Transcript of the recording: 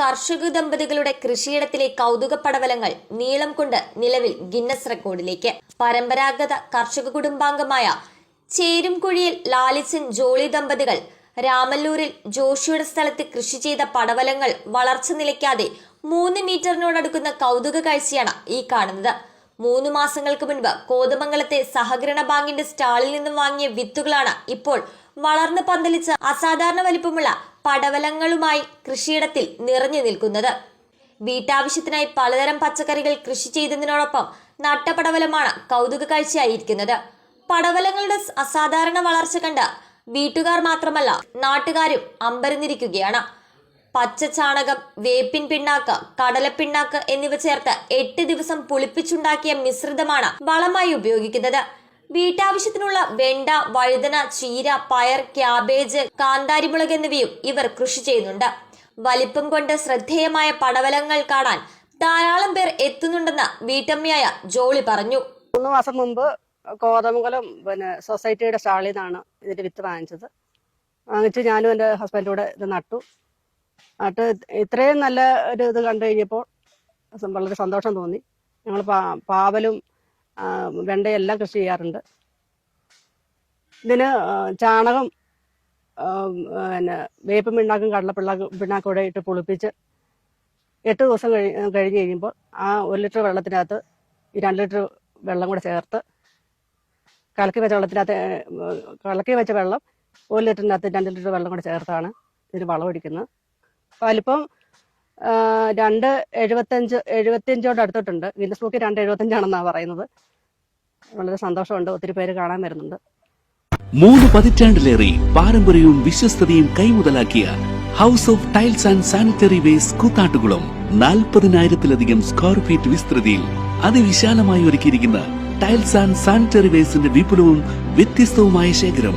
കർഷക ദമ്പതികളുടെ കൃഷിയിടത്തിലെ കൗതുക പടവലങ്ങൾ നീളം കൊണ്ട് നിലവിൽ ഗിന്നസ് റെക്കോർഡിലേക്ക്. പരമ്പരാഗത കർഷക കുടുംബാംഗമായ ചേരുംകുഴിയിൽ ലാലിച്ചൻ ജോളി ദമ്പതികൾ രാമല്ലൂരിൽ ജോഷിയുടെ സ്ഥലത്ത് കൃഷി ചെയ്ത പടവലങ്ങൾ വളർച്ച നിലയ്ക്കാതെ മൂന്ന് മീറ്ററിനോടടുക്കുന്ന കൗതുക കാഴ്ചയാണ് ഈ കാണുന്നത്. മൂന്ന് മാസങ്ങൾക്ക് മുൻപ് കോതമംഗലത്തെ സഹകരണ ബാങ്കിന്റെ സ്റ്റാളിൽ നിന്നും വാങ്ങിയ വിത്തുകളാണ് ഇപ്പോൾ വളർന്ന് പന്തലിച്ച് അസാധാരണ വലിപ്പമുള്ള പടവലങ്ങളുമായി കൃഷിയിടത്തിൽ നിറഞ്ഞു നിൽക്കുന്നത്. വീട്ടാവശ്യത്തിനായി പലതരം പച്ചക്കറികൾ കൃഷി ചെയ്തതിനോടൊപ്പം നട്ടപടവലമാണ് കൗതുക കാഴ്ചയായിരിക്കുന്നത്. പടവലങ്ങളുടെ അസാധാരണ വളർച്ച കണ്ട് വീട്ടുകാർ മാത്രമല്ല നാട്ടുകാരും അമ്പരന്നിരിക്കുകയാണ്. പച്ച ചാണകം വേപ്പിൻ പിണ്ണാക്ക് കടലപ്പിണ്ണാക്ക് എന്നിവ ചേർത്ത് എട്ട് ദിവസം പുളിപ്പിച്ചുണ്ടാക്കിയ മിശ്രിതമാണ് വളമായി ഉപയോഗിക്കുന്നത്. വീട്ടാവശ്യത്തിനുള്ള വെണ്ട വഴുതന ചീര പയർ ക്യാബേജ് കാന്താരിമുളക് എന്നിവയും ഇവർ കൃഷി ചെയ്യുന്നുണ്ട്. വലിപ്പം കൊണ്ട് ശ്രദ്ധേയമായ പടവലങ്ങൾ കാണാൻ ധാരാളം പേർ എത്തുന്നുണ്ടെന്ന് വീട്ടമ്മയായ ജോളി പറഞ്ഞു. മൂന്ന് മാസം മുമ്പ് കോതമംഗലം പിന്നെ സൊസൈറ്റിയുടെ സ്റ്റാളിൽ നിന്നാണ് ഇതിന്റെ വിത്ത് വാങ്ങിച്ചത്. വാങ്ങിച്ച് ഞാനും എന്റെ ഹസ്ബൻഡും കൂടെ ഇത് നട്ടു. നട്ട് ഇത്രയും നല്ല ഒരു ഇത് കണ്ടു കഴിഞ്ഞപ്പോൾ വളരെ സന്തോഷം തോന്നി. ഞങ്ങൾ പാവലും ആ, വെണ്ടയും എല്ലാം കൃഷി ചെയ്യാറുണ്ട്. ഇതിന് ചാണകം പിന്നെ വേപ്പ് പിണ്ണാക്കും കടലപ്പിള്ള പിണ്ണാക്കും കൂടെ ഇട്ട് പുളിപ്പിച്ച് എട്ട് ദിവസം കഴി കഴിഞ്ഞ് കഴിയുമ്പോൾ ആ ഒരു ലിറ്റർ വെള്ളത്തിനകത്ത് ഈ രണ്ട് ലിറ്റർ വെള്ളം കൂടെ ചേർത്ത് കലക്കി വെച്ച വെള്ളത്തിനകത്ത് കലക്കി വെച്ച വെള്ളം ഒരു ലിറ്ററിനകത്ത് രണ്ട് ലിറ്റർ വെള്ളം കൂടെ ചേർത്താണ് ഇതിന് വളമൊടിക്കുന്നത് വലിപ്പം രണ്ട് എഴുപത്തഞ്ച് എഴുപത്തിയഞ്ചോട് അടുത്തിട്ടുണ്ട്. ഗിന്നസ് ബുക്കിൽ രണ്ട് എഴുപത്തഞ്ചാണെന്നാണ് പറയുന്നത്. വളരെ സന്തോഷമുണ്ട്. ഒത്തിരി പേര് കാണാൻ വരുന്നുണ്ട്. മൂന്ന് പതിറ്റാണ്ടിലേറെ പാരമ്പര്യവും വിശ്വസ്തതയും കൈമുതലാക്കിയ house of tiles and sanitary waste Koothattukulam നാൽപ്പതിനായിരത്തിലധികം സ്ക്വയർ ഫീറ്റ് വിസ്തൃതിയിൽ അതിവിശാലമായി ഒരുക്കിയിരിക്കുന്ന ടൈൽസ് ആൻഡ് സാനിറ്ററി വേസ്റ്റിന്റെ വിപുലവും വ്യത്യസ്തവുമായ ശേഖരം